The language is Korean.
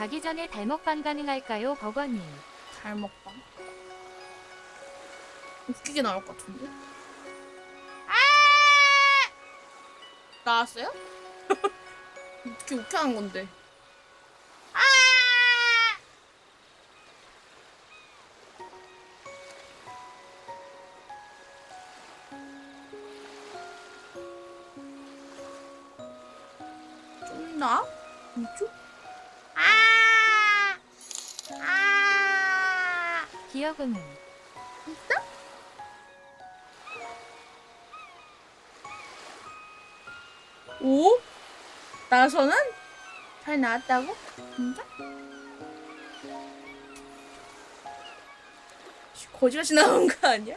가기 전에 달먹방 가능할까요, 버거님? 잘 먹방. 웃기게 나올 것 같은데? 아! 나왔어요? 어떻게 웃게 하는 건데? 아! 쫄나? 이쪽? 기억은 있어? 오? 나서는? 잘 나왔다고? 진짜? 거지같이 나온 거 아니야?